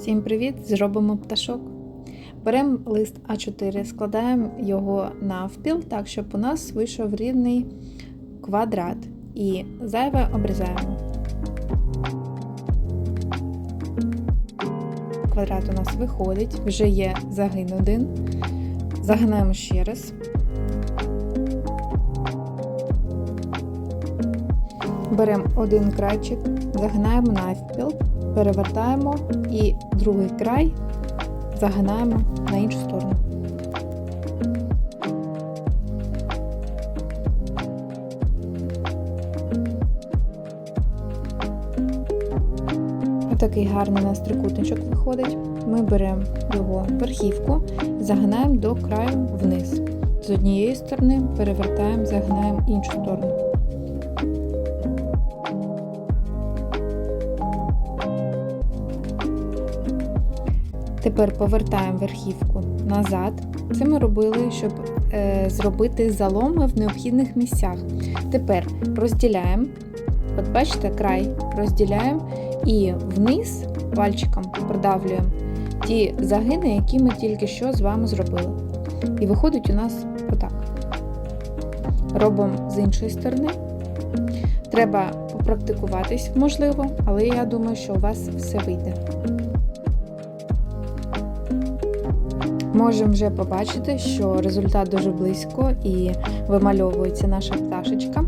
Всім привіт! Зробимо пташок. Беремо лист А4, складаємо його навпіл, так, щоб у нас вийшов рівний квадрат. І зайве обрізаємо. Квадрат у нас виходить, вже є загин один. Загинаємо ще раз. Беремо один крайчик, загинаємо навпіл, перевертаємо і другий край загинаємо на іншу сторону. Отакий гарний у нас трикутничок виходить. Ми беремо його верхівку, загинаємо до краю вниз. З однієї сторони перевертаємо, загинаємо іншу сторону. Тепер повертаємо верхівку назад. Це ми робили, щоб е, зробити заломи в необхідних місцях. Тепер розділяємо, от бачите, край розділяємо і вниз пальчиком продавлюємо ті загини, які ми тільки що з вами зробили. І виходить у нас отак. Робимо з іншої сторони. Треба попрактикуватись, можливо, але я думаю, що у вас все вийде. Можемо вже побачити, що результат дуже близько і вимальовується наша пташечка.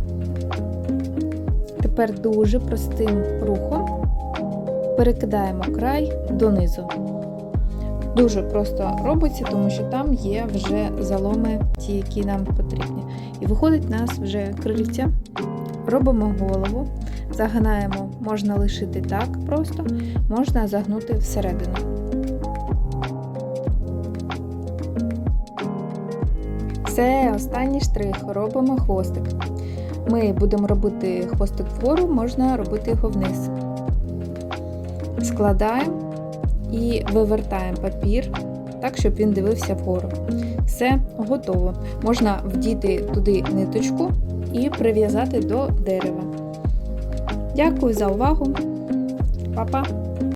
Тепер дуже простим рухом перекидаємо край донизу. Дуже просто робиться, тому що там є вже заломи, ті, які нам потрібні. І виходить у нас вже крильця. Робимо голову, загинаємо, можна лишити так просто, можна загнути всередину. Це останній штрих. Робимо хвостик. Ми будемо робити хвостик вгору, можна робити його вниз. Складаємо і вивертаємо папір так, щоб він дивився вгору. Все готово. Можна вдіти туди ниточку і прив'язати до дерева. Дякую за увагу. Па-па!